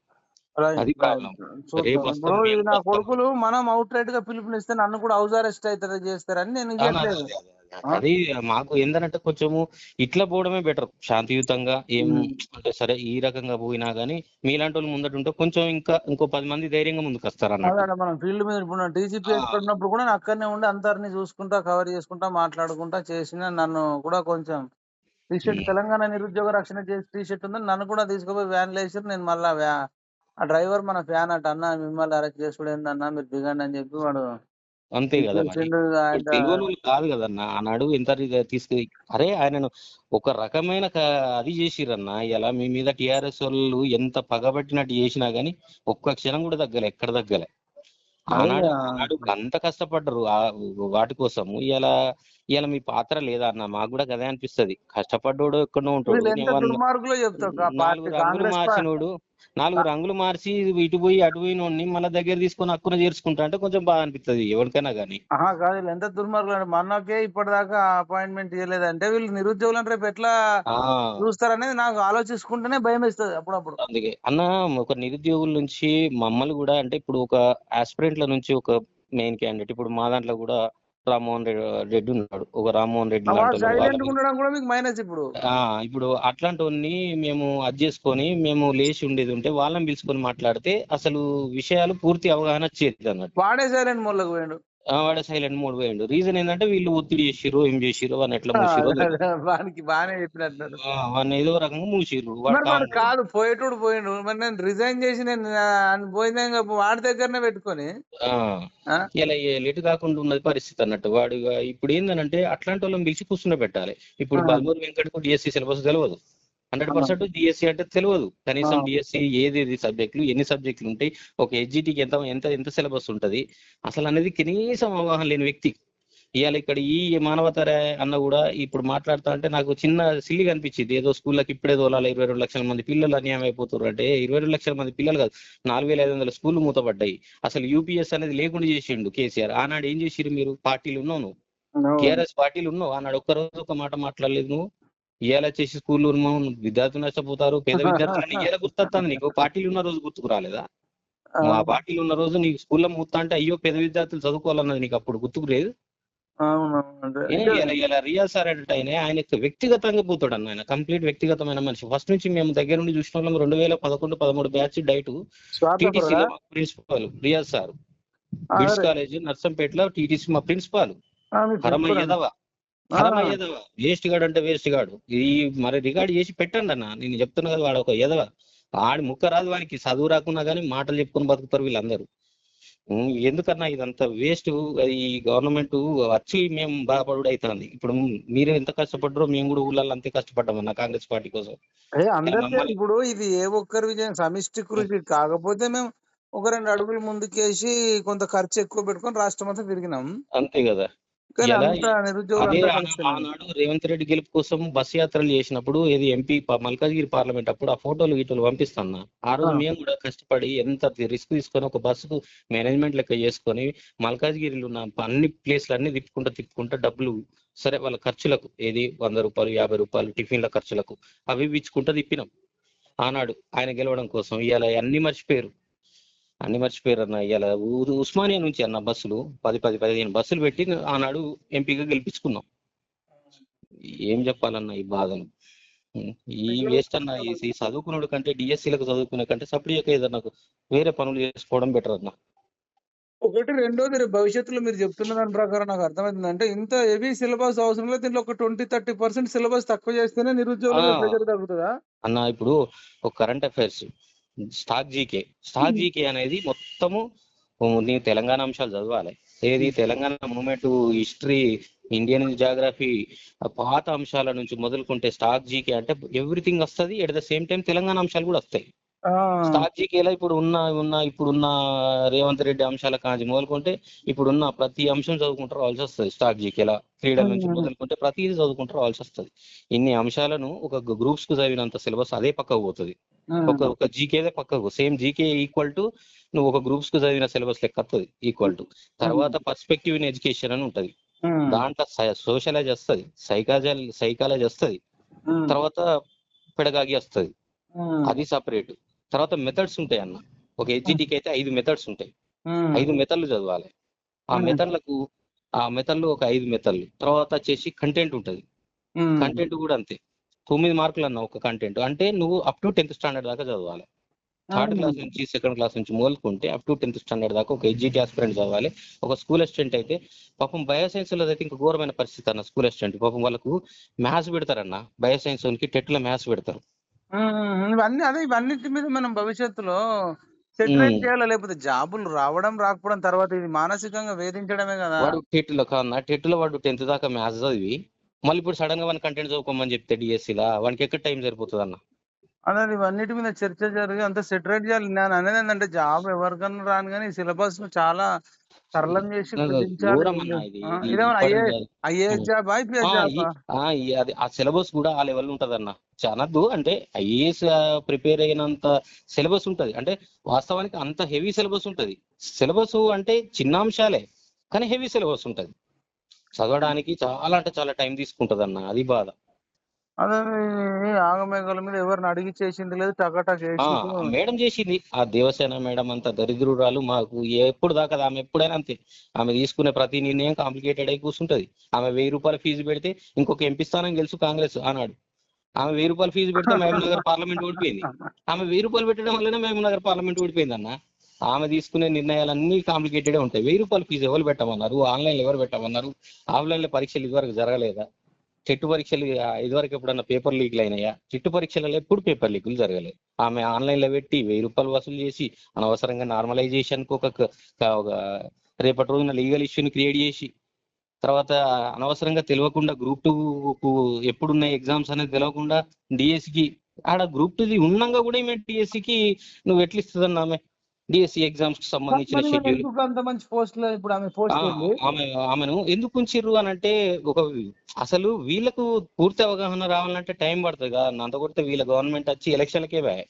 కొడుకులు మనం అవుట్ రైట్గా పిలుపునిస్తే నన్ను కూడా హౌస్ అరెస్ట్ అవుతారు చేస్తారని నేను అదే, మాకు ఏంటంటే కొంచెము ఇట్లా పోవడమే బెటర్ శాంతియుతంగా ఏం. అంటే సరే ఈ రకంగా పోయినా గానీ మీలాంటి వాళ్ళు ముందట ఉంటే కొంచెం ఇంకా ఇంకో పది మంది ధైర్యంగా ముందుకు వస్తారు అన్నట్టు అదే మనం ఫీల్డ్ మీద ఇప్పుడు టీజీపీ ఆ. ఎక్కడున్నప్పుడు కూడా నేను అక్కడనే ఉండి అందరినీ చూసుకుంటా కవర్ చేసుకుంటా మాట్లాడుకుంటా చేసిన నన్ను కూడా కొంచెం టీషర్ట్. తెలంగాణ నిరుద్యోగ రక్షణ చేసి టీషర్ట్ ఉందని నన్ను కూడా తీసుకుపోయి వ్యాన్ వేసారు నేను మళ్ళా ఆ డ్రైవర్ మన ఫ్యాన్ అట అన్న మిమ్మల్ని అరెస్ట్ చేసుడు ఏందన్నా మీరు దిగండి అని చెప్పి వాడు అంతే కదా మరి. ఇప్పుడు వాళ్ళు కాదు కదన్న ఆనాడు ఎంత తీసుకు అరే ఆయనను ఒక రకమైన క- అది చేసిరన్న ఇలా మీ మీద టిఆర్ఎస్ వాళ్ళు ఎంత పగబట్టినట్టు చేసినా గానీ ఒక్క క్షణం కూడా తగ్గలే ఎక్కడ తగ్గలే ఆనాడు అదే. ఆనాడు అంత కష్టపడ్డరు ఆ వాటి కోసము ఇలా ఇలా మీ పాత్ర లేదా అన్న మాకు కూడా అదే అనిపిస్తది. కష్టపడ్డోడు ఎక్కడో ఉంటాడు. రంగులు మార్చినోడు నాలుగు రంగులు మార్చి ఇటు పోయి అటు పోయినోడిని మళ్ళీ దగ్గర తీసుకొని హక్కున చేర్చుకుంటా అంటే కొంచెం బాగా అనిపిస్తది ఎవరికైనా గానీ. ఆహా కాదు ఎంత దుర్మార్గులు అంటే మనకే ఇప్పటిదాకా అపాయింట్మెంట్ ఇవ్వలేదంటే వీళ్ళు నిరుద్యోగులను రేపు ఎట్లా చూస్తారనేది నాకు ఆలోచించుకుంటేనే భయం వేస్తుంది అప్పుడప్పుడు. అందుకే అన్న ఒక నిరుద్యోగుల నుంచి మమ్మల్ని కూడా అంటే ఇప్పుడు ఒక ఆస్పిరెంట్ల నుంచి ఒక మెయిన్ క్యాండిడేట్ ఇప్పుడు మా దాంట్లో కూడా రామ్మోహన్ రెడ్డి ఉన్నాడు. ఒక రామ్మోహన్ రెడ్డి ఇప్పుడు. ఆ ఇప్పుడు అట్లాంటి మేము అది చేసుకొని మేము లేచి ఉండేది ఉంటే వాళ్ళని పిలుచుకొని మాట్లాడితే అసలు విషయాలు పూర్తి అవగాహన వచ్చేది అన్నట్టు. వాడే సైలెంట్ పోయిండు. వాడే సైలెంట్ మూడు పోయిండు. రీజన్ ఏంటంటే వీళ్ళు ఒత్తిడి చేసిర్రు ఏం చేసిర్రు వాడిని ఎట్లా మూసిర్రు వానికి బాగానే చెప్పినట్టు వాడిని ఏదో రకంగా మూసిర్రు. కాదు పోయేటోడు పోయిండు. మరి నేను రిజైన్ చేసి నేను పోయినాక వాడి దగ్గరనే పెట్టుకొని? ఇలా లేటు కాకుండా ఉన్నది పరిస్థితి అన్నట్టు. వాడు ఇప్పుడు ఏంటంటే అట్లాంటి వాళ్ళని పిలిచి కూర్చుని పెట్టాలి. ఇప్పుడు. బల్మూరి వెంకటకు డిఎస్సి సిలబస్ తెలియదు హండ్రెడ్ పర్సెంట్ డిఎస్సి అంటే తెలియదు కనీసం. డిఎస్సి ఏది ఏది సబ్జెక్టులు ఎన్ని సబ్జెక్టులు ఉంటాయి ఒక హెచ్జిటికి ఎంత ఎంత ఎంత సిలబస్ ఉంటది అసలు అనేది కనీసం అవగాహన లేని వ్యక్తి. ఇవాళ ఇక్కడ ఈ మానవతర అన్న కూడా ఇప్పుడు మాట్లాడుతా అంటే నాకు చిన్న సిల్లిగా అనిపించింది ఏదో స్కూళ్ళకి ఇప్పుడే తోలాలి ఇరవై రెండు లక్షల మంది పిల్లలు అన్యాయం అయిపోతారు అంటే ఇరవై రెండు లక్షల మంది పిల్లలు కాదు నాలుగు వేల ఐదు వందల స్కూళ్ళు మూతపడ్డాయి. అసలు యూపీఎస్ అనేది లేకుండా చేసిండు కేసీఆర్. ఆనాడు ఏం చేసిరు మీరు? పార్టీలు ఉన్నావు నువ్వు. టీఆర్ఎస్ పార్టీలు ఉన్నావు. ఆనాడు ఒక్క రోజు ఒక మాట మాట్లాడలేదు నువ్వు. ఇవాళ చేసి స్కూల్ విద్యార్థులు నష్టపోతారు పేద విద్యార్థులని ఇవాళ గుర్తొస్తాను నీకు. పార్టీలు ఉన్న రోజు గుర్తుకు రాలేదా? ఆ. పార్టీలు ఉన్న రోజు నీకు స్కూల్లో మూతా అంటే అయ్యో పేద విద్యార్థులు చదువుకోవాలన్నది నీకు అప్పుడు గుర్తుకు లేదు? ఇలా రియల్ సార్ అంటే ఆయన ఆయన వ్యక్తిగతంగా పోతాడు అన్న ఆయన. కంప్లీట్ వ్యక్తిగతమైన మనిషి. ఫస్ట్ నుంచి మేము దగ్గర నుండి చూసిన వాళ్ళం రెండు వేల పదకొండు పదమూడు batch DIET. Principal Riyaz sir. Bids college నర్సంపేటలో టీటీసీ మా ప్రిన్సిపాల్. హరమయ్యదవ హరమయ్యదవ వేస్ట్ గాడు అంటే వేస్ట్ గాడు ఈ మరి రికార్డ్ చేసి పెట్టండి అన్న. నేను చెప్తున్నా కదా వాడు ఒక ఎదవ ఆడి ముక్క రాదు వానికి. చదువు రాకున్నా కానీ మాటలు చెప్పుకొని బతుకుతారు వీళ్ళందరూ. ఎందుకన్నా ఇదంతా వేస్ట్? ఈ గవర్నమెంట్ వచ్చి మేము బాధపడు అవుతుంది ఇప్పుడు మీరు ఎంత కష్టపడ్డారో మేము కూడా ఊళ్ళల్లో అంతే కష్టపడ్డామన్న కాంగ్రెస్ పార్టీ కోసం. ఇప్పుడు ఇది ఏ ఒక్కరి విజయం? సమిష్టి కృషి కాకపోతే మేము ఒక రెండు అడుగులు ముందుకేసి కొంత ఖర్చు ఎక్కువ పెట్టుకొని రాష్ట్రం అంతా తిరిగినాం. అంతే కదా. ఆనాడు రేవంత్ రెడ్డి గెలుపు కోసం బస్ యాత్రలు చేసినప్పుడు ఇది ఎంపీ మల్కాజ్గిరి పార్లమెంట్ అప్పుడు ఆ ఫోటోలు గీటోలు పంపిస్తాను ఆ రోజు. మేము కూడా కష్టపడి ఎంత రిస్క్ తీసుకొని ఒక బస్సుకు మేనేజ్మెంట్ లెక్క చేసుకొని మల్కాజ్గిరిలో ఉన్న అన్ని ప్లేస్లు అన్ని తిప్పుకుంటూ తిప్పుకుంటూ డబ్బులు సరే వాళ్ళ ఖర్చులకు ఏది వంద రూపాయలు యాభై రూపాయలు టిఫిన్ల ఖర్చులకు అవి ఇచ్చుకుంటూ తిప్పినాం. ఆనాడు ఆయన గెలవడం కోసం ఇవాళ అన్ని మర్చిపోయారు. అన్ని మర్చిపోయారు అన్న ఇవాళ ఊరు ఉస్మానియా నుంచి అన్న బస్సులు పది పది పదిహేను బస్సులు పెట్టి ఆనాడు ఎంపీగా గెలిపించుకున్నాం. ఏం చెప్పాలన్న ఈ బాధలు. ఈ వేస్ట్ అన్న ఈ చదువుకున్నాడు కంటే డిఎస్సీలకు చదువుకునే కంటే సప్లియక ఏదన్నా వేరే పనులు చేసుకోవడం బెటర్ అన్న. ఒకటి రెండోది భవిష్యత్తులో మీరు చెప్తున్న దాని ప్రకారం నాకు అర్థమైంది. అంటే ఇంత హెవీ సిలబస్ అవసరం లేదు దీంట్లో ఒక ట్వంటీ థర్టీ పర్సెంట్ సిలబస్ తక్కువ చేస్తేనే. ప్రెజర్ తగ్గుతుందా? అన్న ఇప్పుడు ఒక current affairs static GK. Static GK అనేది మొత్తము నీ తెలంగాణ అంశాలు చదవాలి. ఏది Telangana movement history Indian geography పాత అంశాల నుంచి మొదలుకుంటే స్టాక్ జీకే అంటే ఎవ్రీథింగ్ వస్తది at the same time Telangana అంశాలు కూడా వస్తాయి. స్టాక్ జీకేలో ఇప్పుడు ఉన్న ఉన్న ఇప్పుడున్న రేవంత్ రెడ్డి అంశాల కాంచి మొదలుకుంటే ఇప్పుడున్న ప్రతి అంశం చదువుకుంటూ రావాల్సి వస్తుంది స్టాక్ జీకేలా. క్రీడల నుంచి. మొదలుకుంటే ప్రతిదీ చదువుకుంటూ రావాల్సి వస్తుంది. ఇన్ని అంశాలను ఒక గ్రూప్స్కు చదివినంత సిలబస్ అదే పక్కకు పోతుంది. ఒక ఒక జీకేదే పక్కకు సేమ్ జీకే ఈక్వల్ టు నువ్వు ఒక గ్రూప్స్కు చదివిన సిలబస్ లెక్క వస్తుంది ఈక్వల్ టు తర్వాత పర్స్పెక్టివ్ ఇన్ ఎడ్యుకేషన్ అని ఉంటది. దాంట్లో సోషలాజీ వస్తుంది సైకాలజీ సైకాలజీ వస్తుంది. తర్వాత పెడగాగి వస్తుంది. అది సపరేట్ తర్వాత మెథడ్స్ ఉంటాయి అన్న. ఒక హెచ్జిటికి అయితే ఐదు మెథడ్స్ ఉంటాయి. ఐదు మెథడ్లు చదవాలి. ఆ. మెథడ్లకు ఆ మెథడ్లు ఒక ఐదు మెథడ్లు తర్వాత వచ్చేసి కంటెంట్ ఉంటది. కంటెంట్ కూడా అంతే. తొమ్మిది మార్కులు అన్న ఒక కంటెంట్ అంటే నువ్వు అప్ టు టెన్త్ స్టాండర్డ్ దాకా చదవాలి. థర్డ్. క్లాస్ నుంచి సెకండ్ క్లాస్ నుంచి మొదలుకుంటే అప్ టు టెన్త్ స్టాండర్డ్ దాకా ఒక హెచ్జిటి ఆస్పిరెంట్ చదవాలి. ఒక స్కూల్ అసిస్టెంట్ అయితే పాపం బయోసైన్స్లో అయితే ఇంకా ఘోరమైన పరిస్థితి అన్న స్కూల్ అసిస్టెంట్ పాపం వాళ్ళకు మ్యాథ్స్ పెడతారన్న. బయోసైన్స్ టెట్లో మ్యాథ్స్ పెడతారు. ఇవన్నీ అదే ఇవన్నిటి మీద మనం భవిష్యత్తులో సెటిలైట్ ఉమ్. చేయాలా? లేకపోతే జాబులు రావడం రాకపోవడం తర్వాత ఇది మానసికంగా వేధించడమే కదా. వాడు టెట్లో కన్నా టెట్లో వాడు టెన్త్ దాకా మ్యాథ్స్ చదివి మళ్ళీ ఇప్పుడు సడన్గా వాని కంటెంట్ చదువుకోమని చెప్తే డిఎస్సి లా వానికి ఎక్కడ టైం సరిపోతుంది అన్న అదే ఇవన్నిటి మీద చర్చ జరిగి అంత సెటరేట్ చేయాలి. నేను అనేది ఏంటంటే జాబ్ ఎవరికన్నా రాను కానీ సిలబస్ను చాలా సరళం చేసి. ఐఏఎస్. జాబ్ అది ఆ సిలబస్ కూడా ఆ లెవెల్ ఉంటది అన్న చానద్దు అంటే ఐఏఎస్ ప్రిపేర్ అయినంత సిలబస్ ఉంటది. అంటే వాస్తవానికి అంత హెవీ సిలబస్ ఉంటది. సిలబస్ అంటే చిన్న అంశాలే కానీ హెవీ సిలబస్ ఉంటది. చదవడానికి చాలా అంటే చాలా టైం తీసుకుంటది అన్న అది బాధ. అదే ఆగమేఘాల మీద ఎవరిని అడిగి చేసింది లేదు వేసిండు మేడం చేసింది. ఆ దేవసేన మేడం అంత దరిద్రురాలు మాకు ఎప్పుడు దాకా ఆమె ఎప్పుడైనా అంతే. ఆమె తీసుకునే ప్రతి నిర్ణయం కాంప్లికేటెడ్ అయి కూర్చుంటది ఆమె వెయ్యి రూపాయల ఫీజు పెడితే ఇంకొక ఎంపీ స్థానం గెలుసు కాంగ్రెస్ అన్నాడు. ఆమె వెయ్యి రూపాయల ఫీజు పెడితే మహబూబ్ నగర్ పార్లమెంట్ ఓడిపోయింది. ఆమె వెయ్యి రూపాయలు పెట్టడం వల్లనే మహబూబ్ నగర్ పార్లమెంట్ ఓడిపోయింది అన్న ఆమె తీసుకునే నిర్ణయాలన్నీ కాంప్లికేటెడే ఉంటాయి. వెయ్యి రూపాయలు ఫీజు ఎవరు పెట్టమన్నారు? ఆన్లైన్లో ఎవరు పెట్టమన్నారు? ఆఫ్లైన్లో పరీక్షలు ఇదివరకు జరగలేదా? చెట్టు పరీక్షలు ఇదివరకు ఎప్పుడన్నా పేపర్ లీక్లు అయినాయా? చెట్టు పరీక్షలలో ఎప్పుడు పేపర్ లీకులు జరగలేదు. ఆమె ఆన్లైన్లో పెట్టి వెయ్యి రూపాయలు వసూలు చేసి అనవసరంగా నార్మలైజేషన్కి ఒక ఒక రేపటి రోజున లీగల్ ఇష్యూని క్రియేట్ చేసి తర్వాత అనవసరంగా తెలియకుండా గ్రూప్ టూ ఎప్పుడున్నాయి ఎగ్జామ్స్ అనేది తెలియకుండా డిఎస్సికి కి ఆడ గ్రూప్ టూది ఉన్నంగా కూడా ఈమె DSE కి నువ్వు ఎట్లా ఇస్తుందన్న ఆమె డిఎస్సి ఎగ్జామ్స్కి సంబంధించిన షెడ్యూల్ అంత మంచి పోస్ట్లో ఇప్పుడు ఆమె పోస్ట్ ఆమె ఆమెను ఎందుకు ఉంచిర్రు అని అంటే ఒక అసలు వీళ్ళకు పూర్తి అవగాహన రావాలంటే టైం పడుతుంది కదా. అన్న. అంత కొడితే వీళ్ళ గవర్నమెంట్ వచ్చి ఎలక్షన్లకే బాయ్.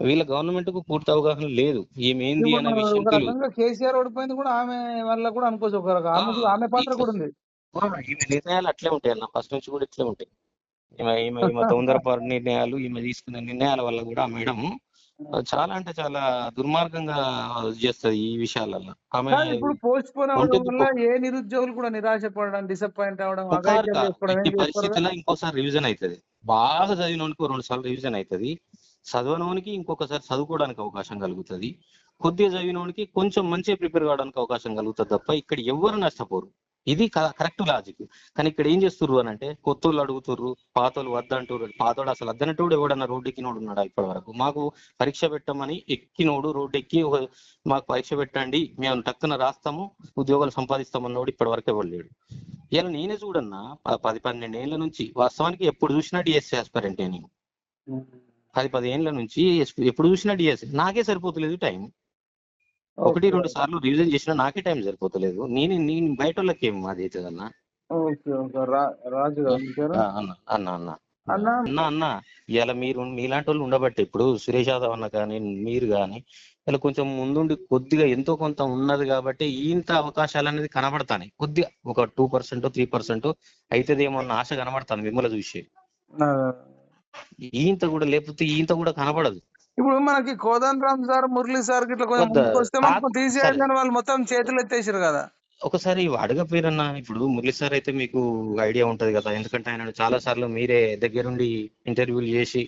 వీళ్ళ గవర్నమెంట్కు పూర్తి అవగాహన లేదు. ఈమె ఏంది ఇప్పుడు అనే మన విషయం తెలియదు కేసీఆర్ ఓడిపోయింది కూడా ఆమె వల్ల కూడా అనుకోవచ్చు. ఒక ఆమె పాత్ర కూడా ఉంది. ఈమె నిర్ణయాలు అట్లే ఉంటాయి. అన్న ఫస్ట్ నుంచి కూడా ఇట్లే ఉంటాయి. ఈమె ఈమె ఈమె తొందరపాటు నిర్ణయాలు ఈమె తీసుకునే నిర్ణయాల వల్ల కూడా మేడం చాలా అంటే చాలా దుర్మార్గంగా చేస్తుంది ఈ విషయాలలో ఇప్పుడు పోస్ట్ పోన్ అవడం వల్ల ఏ నిరుద్యోగులు కూడా నిరాశ పడడం డిసప్పాయింట్ అవడం పరిస్థితుల్లో ఇంకోసారి రివిజన్ అవుతుంది బాగా చదివినోనికి రెండు సార్లు రివిజన్ అవుతుంది చదవనోనికి ఇంకొకసారి చదువుకోవడానికి అవకాశం కలుగుతుంది. కొద్దిగా చదివినోనికి కొంచెం మంచిగా ప్రిపేర్ కావడానికి అవకాశం కలుగుతుంది తప్ప ఇక్కడ ఎవరు నష్టపోరు. ఇది కరెక్ట్ లాజిక్ కానీ ఇక్కడ ఏం చేస్తుర్రు అని అంటే కొత్తోళ్ళు అడుగుతుర్రు పాతోళ్ళు వద్దంటారు పాతోడు అసలు వద్దనటోడు ఎవడన్నా రోడ్డు ఎక్కినోడు ఉన్నాడా ఇప్పటి వరకు మాకు పరీక్ష పెట్టమని ఎక్కినోడు రోడ్డు ఎక్కి మాకు పరీక్ష పెట్టండి మేము టక్కున రాస్తాము ఉద్యోగాలు సంపాదిస్తామన్నోడు ఇప్పటి వరకు ఎవరు లేడు. ఇలా నేనే చూడన్నా పది పన్నెండు ఏళ్ళ నుంచి వాస్తవానికి ఎప్పుడు చూసినా డిఎస్సీ ఆస్పరెంట్ నేను. పది పది ఏళ్ళ నుంచి ఎప్పుడు చూసినా డిఎస్సీ నాకే సరిపోతలేదు టైం. ఒకటి రెండు సార్లు రివిజన్ చేసినా నాకే టైం సరిపోతలేదు. నేను నేను బయట వాళ్ళకి ఏం అది ఓకే రా- రాజు అన్న అన్న అన్న. అన్న? అన్న అన్న ఇలా మీరు మీలాంటి వాళ్ళు ఉండబట్టి ఇప్పుడు సురేష్ యాదవ్ అన్న కానీ మీరు కానీ ఇలా కొంచెం ముందుండి కొద్దిగా ఎంతో కొంత ఉన్నది కాబట్టి ఇంత అవకాశాలు అనేది కనబడతాయి కొద్దిగా ఒక టూ పర్సెంట్ త్రీ పర్సెంట్ అవుతుందేమో అన్న ఆశ కనబడతాను మిమ్మల్ని చూసి. ఈంత కూడా లేకపోతే ఈంత కూడా కనబడదు. ఇప్పుడు మనకి కోదండ రామ్ సార్ మురళి సార్ ఇట్లా కొంచెం వస్తే మనకు వాళ్ళు మొత్తం చేతులు ఎత్తేసారు కదా. ఒకసారి అడగపోయారన్నా ఇప్పుడు మురళి సార్ అయితే మీకు ఐడియా ఉంటది కదా. ఎందుకంటే ఆయన చాలా సార్లు మీరే దగ్గరుండి ఇంటర్వ్యూలు చేసి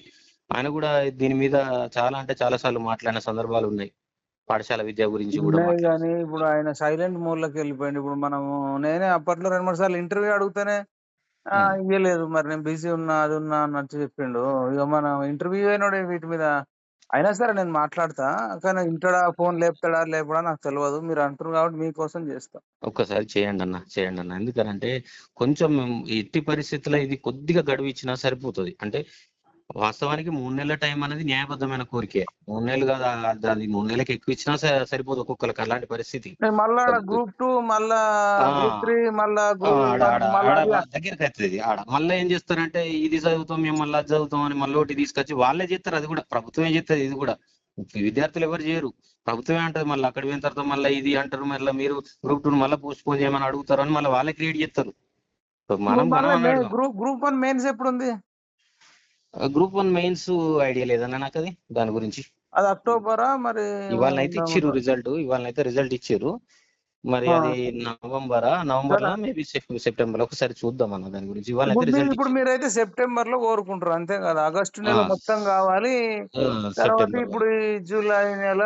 ఆయన కూడా దీని మీద చాలా అంటే చాలా సార్లు మాట్లాడిన సందర్భాలు ఉన్నాయి. పాఠశాల విద్య గురించి కూడా కానీ ఇప్పుడు ఆయన సైలెంట్ మోడ్లోకి వెళ్ళిపోయింది ఇప్పుడు మనము నేనే అప్పట్లో రెండు మూడు సార్లు ఇంటర్వ్యూ అడిగితేనే. ఇయ్యలేదు. మరి నేను బిజీ ఉన్నా అది ఉన్నా అన్నట్టు చెప్పిండు. ఇక మనం ఇంటర్వ్యూ అయినోడే వీటి మీద అయినా సరే నేను మాట్లాడతా. కానీ ఇంటడా ఫోన్ లేపుతాడా లేపడా నాకు తెలియదు మీరు అంటారు కాబట్టి మీకోసం చేస్తా. ఒక్కసారి చేయండి అన్న చేయండి అన్న. ఎందుకనంటే కొంచెం ఎట్టి పరిస్థితుల్లో ఇది కొద్దిగా గడువు ఇచ్చినా సరిపోతుంది. అంటే వాస్తవానికి మూడు నెలల టైం అనేది న్యాయబద్ధమైన కోరికే. మూడు నెలలు కాదు అది మూడు నెలలకు ఎక్కువ ఇచ్చినా సరిపోదు ఒక్కొక్కరికి అలాంటి పరిస్థితి. మళ్ళా. గ్రూప్ టూ మళ్ళా దగ్గరికి వస్తుంది ఆడ మళ్ళీ ఏం చేస్తారంటే ఇది చదువుతాం మేము మళ్ళీ అది చదువుతాం అని మళ్ళీ ఒకటి తీసుకొచ్చి వాళ్ళే చేస్తారు అది కూడా. ప్రభుత్వమే చేస్తుంది ఇది కూడా. విద్యార్థులు ఎవరు చేయరు. ప్రభుత్వమే అంటది మళ్ళీ అక్కడ పోయిన తర్వాత మళ్ళీ ఇది అంటారు మళ్ళీ మీరు గ్రూప్ టూ మళ్ళీ పోస్ట్ పోన్ చేయమని అడుగుతారు అని మళ్ళీ వాళ్ళే క్రియేట్ చేస్తారు మనం. గ్రూప్ గ్రూప్ వన్ మెయిన్స్ ఎప్పుడు ఉంది గ్రూప్ వన్ మెయిన్స్ ఐడియా లేదన్నా నాకు అది? దాని గురించి. అది అక్టోబరా మరి ఇవాళ అయితే ఇచ్చిర్రు రిజల్ట్ ఇవాళ అయితే రిజల్ట్ ఇచ్చిర్రు. మరి. అది నవంబరా? నవంబర్లో. మేబీ సెప్టెంబర్లో ఒకసారి చూద్దాం అన్న దాని గురించి. ఇవాళ అయితే ఇప్పుడు మీరైతే సెప్టెంబర్లో కోరుకుంటారు అంతే కదా. ఆగస్టు నెల. మొత్తం కావాలి. తర్వాత ఇప్పుడు జూలై నెల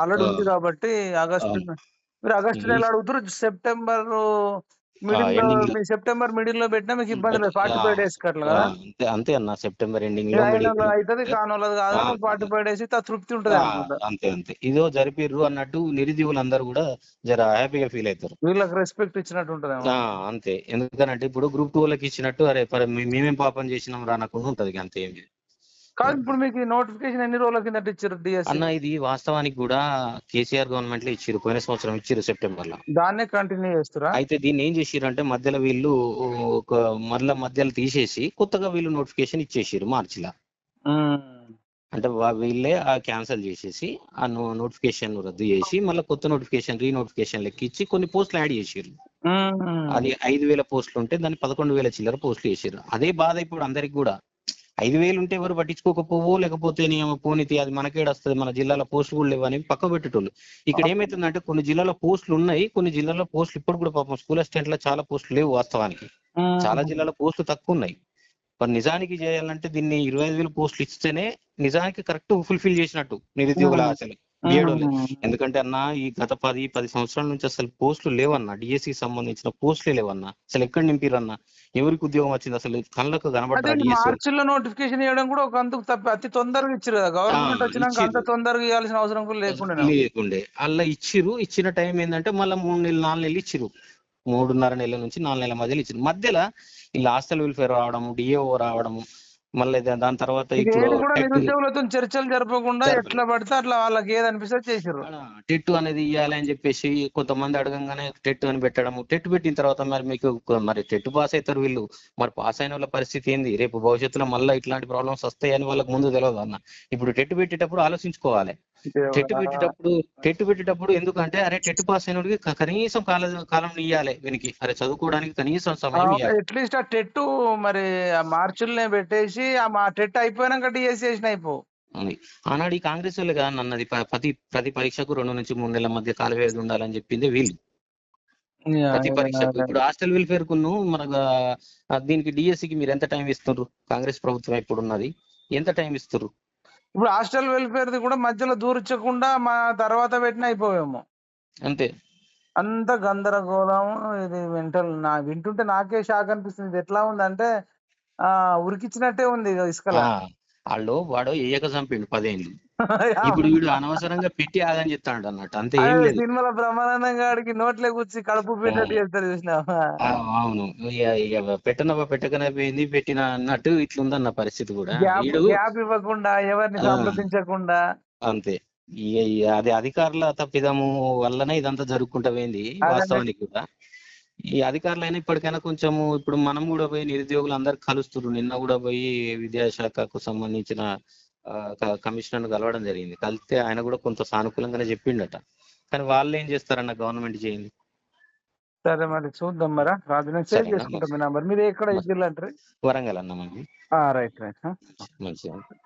ఆల్రెడీ. ఉంది కాబట్టి ఆగస్టు. మీరు ఆగస్టు నెల అడుగుతారు సెప్టెంబర్ మిడిల్ సెప్టెంబర్ మిడిల్లో పెట్టినా మీకు ఇబ్బంది లేదు. ఫార్టీ ఫైవ్ డేస్ కట్ల కదా? అంతే అంతే అన్న. సెప్టెంబర్ ఎండింగ్లో అవుతుంది కాని వాళ్ళది కాదు. ఫార్టీ ఫైవ్ డేస్ తృప్తి ఉంటుంది అంతే అంతే. ఇదో జరిపిర్రు అన్నట్టు నిరుద్యోగులందరూ కూడా జర హ్యాపీగా ఫీల్ అవుతారు వీళ్ళకి రెస్పెక్ట్ ఇచ్చినట్టు ఉంటుంది అంతే. ఎందుకనంటే ఇప్పుడు గ్రూప్ టూ వాళ్ళకి ఇచ్చినట్టు అరే మేమేం పాపం చేసినాం రానకుండా ఉంటది. ఇక అంతే ఏం లేదు. కాదు ఇప్పుడు మీకు నోటిఫికేషన్ ఎన్ని రోజుల కింద ఇచ్చారు అన్న ఇది వాస్తవానికి కూడా కేసీఆర్ గవర్నమెంట్లో ఇచ్చిర్రు పోయిన సంవత్సరం ఇచ్చిర్రు సెప్టెంబర్లో దాన్నే కంటిన్యూ చేస్తారా అయితే దీన్ని ఏం చేసిర్రు అంటే మధ్యలో వీళ్ళు ఒక మళ్ళా మధ్యలో తీసేసి కొత్తగా వీళ్ళు నోటిఫికేషన్ ఇచ్చేసిర్రు మార్చిలో. ఉమ్. అంటే వీళ్ళే ఆ క్యాన్సిల్ చేసేసి ఆ నోటిఫికేషన్ రద్దు చేసి మళ్ళీ కొత్త నోటిఫికేషన్ రీ నోటిఫికేషన్ లెక్కిచ్చి కొన్ని పోస్టులు యాడ్ చేసిర్రు. ఉమ్. అది ఐదు వేల పోస్టులు ఉంటే దాన్ని పదకొండు వేల చిల్లర పోస్టులు వేసారు అదే బాధ ఇప్పుడు అందరికి కూడా. ఐదు వేలు ఉంటే ఎవరు పట్టించుకోకపోవో లేకపోతే నీ ఏమో పోనీతి అది మనకేడ వస్తుంది మన జిల్లాలో పోస్టులు కూడా లేవని పక్క పెట్టేటోళ్ళు. ఇక్కడ ఏమైతుందంటే కొన్ని జిల్లాలో పోస్టులు ఉన్నాయి కొన్ని జిల్లాలో పోస్టులు ఇప్పుడు కూడా పాపం స్కూల్ అసిస్టెంట్లో చాలా పోస్టులు లేవు వాస్తవానికి. చాలా జిల్లాలో పోస్టులు తక్కువ ఉన్నాయి. మరి నిజానికి చేయాలంటే దీన్ని ఇరవై ఐదు వేల పోస్టులు ఇస్తేనే నిజానికి కరెక్ట్ ఫుల్ఫిల్ చేసినట్టు నిరుద్యోగుల ఆశలు. ఎందుకంటే అన్న ఈ గత పది పది సంవత్సరాల నుంచి అసలు పోస్టులు లేవన్నా డిఎస్సి సంబంధించిన పోస్టులే లేవన్నా అసలు ఎక్కడ నింపిరన్నా ఎవరికి ఉద్యోగం వచ్చింది? అసలు కళ్ళకు డిఎస్సి మార్చిలో నోటిఫికేషన్ ఇవ్వడం కూడా ఒక తప్ప అతి తొందరగా ఇచ్చారు కదా. గవర్నమెంట్ వచ్చినాక అంత. తొందరగా ఇవ్వాల్సిన అవసరం కూడా లేకుండా లేకుండే. అలా ఇచ్చిరు ఇచ్చిన టైం ఏంటంటే మళ్ళీ మూడు నెలలు నాలుగు నెలలు ఇచ్చిరు మూడున్నర నెలల నుంచి నాలుగు నెలల మధ్యలో ఇచ్చిరు మధ్యలో ఈ హాస్టల్ వెల్ఫేర్ రావడము డిఏఓ రావడము మళ్ళీ దాని తర్వాత నిరుద్యోగులతో చర్చలు జరపకుండా. ఎట్లా పడితే అట్లా వాళ్ళకి ఏది అనిపిస్తే చేసారు టెట్ అనేది ఇవ్వాలి అని చెప్పేసి కొంతమంది అడగంగానే టెట్ అని పెట్టడము టెట్ పెట్టిన తర్వాత మరి మీకు మరి టెట్ పాస్ అవుతారు వీళ్ళు. మరి పాస్ అయిన వాళ్ళ పరిస్థితి ఏంది? రేపు భవిష్యత్తులో మళ్ళీ ఇట్లాంటి ప్రాబ్లమ్స్ వస్తాయని వాళ్ళకి ముందు తెలియదు అన్న. ఇప్పుడు టెట్ పెట్టేటప్పుడు ఆలోచించుకోవాలి. టెట్ పెట్టేటప్పుడు టెట్ పెట్టేటప్పుడు ఎందుకంటే అరే టెట్ పాస్ అయినోడికి క- కనీసం కాలం కాలం ఇవ్వాలి వీనికి అరే చదువుకోవడానికి కనీసం సమయం అట్లీస్ట్ ఆ టెట్ మరి ఆ మార్చులనే పెట్టేసి ఆ టెట్ అయిపోయినాక డిఎస్ చేసిన అయిపో. ఆనాడు ఈ కాంగ్రెస్ వాళ్ళు కదా అన్నది ప- ప్రతి ప్రతి పరీక్షకు రెండు నుంచి మూడు నెలల మధ్య కాల వ్యవధి ఉండాలని చెప్పింది వీళ్ళు. ప్రతి పరీక్షకు ఇప్పుడు హాస్టల్ వెల్ఫేర్ కును మన దీనికి DSC కి మీరు ఎంత టైం ఇస్తున్నారు కాంగ్రెస్ ప్రభుత్వం ఇప్పుడు ఉన్నది ఎంత టైం ఇస్తున్నారు ఇప్పుడు హాస్టల్ వెల్ఫేర్ కూడా మధ్యలో దూరించకుండా మా తర్వాత పెట్టిన అయిపోవేమో. అంతే. అంత గందరగోళం ఇది మెంటల్ నా వింటుంటే నాకే షాక్ అనిపిస్తుంది. ఇది ఎట్లా ఉందంటే ఆ ఉరికిచ్చినట్టే ఉంది ఇక ఇసుకల. వాళ్ళు వాడు ఏయక చంపిండు పదేళ్ళు. ఇప్పుడు వీడు అనవసరంగా పెట్టి ఆగని చెప్తాడు అన్నట్టు. అంతే ఏం లేదు. సినిమాలో బ్రహ్మానందం గాడికి నోట్లే కూర్చి కడుపు పెట్టినట్టు చేస్తారు చూసినావా? అవును. పెట్టనవ్వ పెట్టకనే పోయింది పెట్టిన అన్నట్టు ఇట్లుందన్న పరిస్థితి కూడా. గ్యాప్ ఇవ్వకుండా ఎవరిని. సంప్రదించకుండా. అంతే. అది అధికారుల తప్పిదము వల్లనే ఇదంతా జరుపుకుంటా పోయింది. వాస్తవానికి కూడా. ఈ అధికారులైనా ఇప్పటికైనా కొంచెము ఇప్పుడు మనం కూడా పోయి నిరుద్యోగులు అందరు కలుస్తున్నారు నిన్న కూడా పోయి విద్యాశాఖకు సంబంధించిన కమిషనర్ కలవడం జరిగింది. కలిస్తే ఆయన కూడా కొంత సానుకూలంగానే చెప్పిండట. కానీ వాళ్ళు ఏం చేస్తారన్న గవర్నమెంట్ చేయండి సరే మరి చూద్దాం మరి. రాజు నేను సేవ్? చేసుకుంటాం మీ నంబర్. మీరు ఎక్కడ ఇచ్చిల్లు అంటారు? వరంగల్ అన్న మనకి రైట్ రైట్ మంచిగా